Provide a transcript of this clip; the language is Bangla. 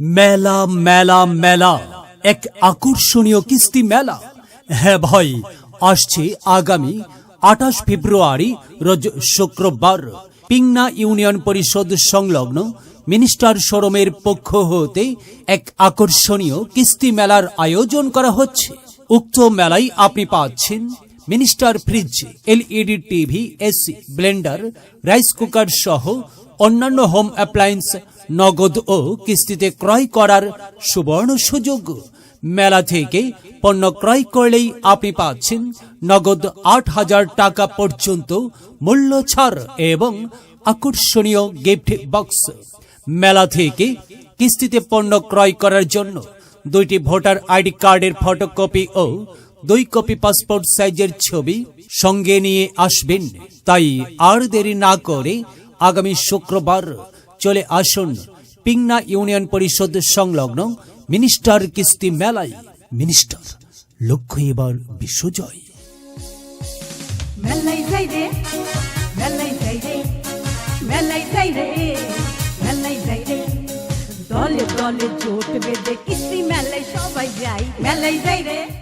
মেলা মেলা মেলা। এক আকর্ষণীয় কিস্তি মেলা। হ্যাঁ ভাই, আসছে আগামী আঠাশ ফেব্রুয়ারি, রোজ শুক্রবার। পিংনা ইউনিয়ন পরিষদ সংলগ্ন মিনিস্টার শোরুমের পক্ষ হতে এক আকর্ষণীয় কিস্তি মেলার আয়োজন করা হচ্ছে। উক্ত মেলায় আপনি পাচ্ছেন minister fridge, LED TV, AC, blender, rice cooker সহ অন্যান্য হোম অ্যাপ্লায়েন্স নগদ ও কিস্তিতে ক্রয় করার সুবর্ণ সুযোগ। মেলা থেকে পণ্য ক্রয় করলেই আপনি পাচ্ছেন নগদ আট হাজার টাকা পর্যন্ত মূল্য ছাড় এবং আকর্ষণীয় গিফট বক্স মেলা থেকে কিস্তিতে পণ্য ক্রয় করার জন্য দুইটি ভোটার আইডি কার্ডের ফটোকপি ও দুই কপি পাসপোর্ট সাইজের ছবি সঙ্গে নিয়ে আসবেন। তাই আর দেরি না করে আগামী শুক্রবার চলে আসুন পিংনা ইউনিয়ন পরিষদ সংলগ্ন মিনিস্টার কিস্তি মেলায়। মিনিস্টার, লক্ষ্য এবার বিশ্বজয়। দলে দলে জোট বেঁধে কিস্তি মেলায় সবাই যাই মেলাই যাই রে।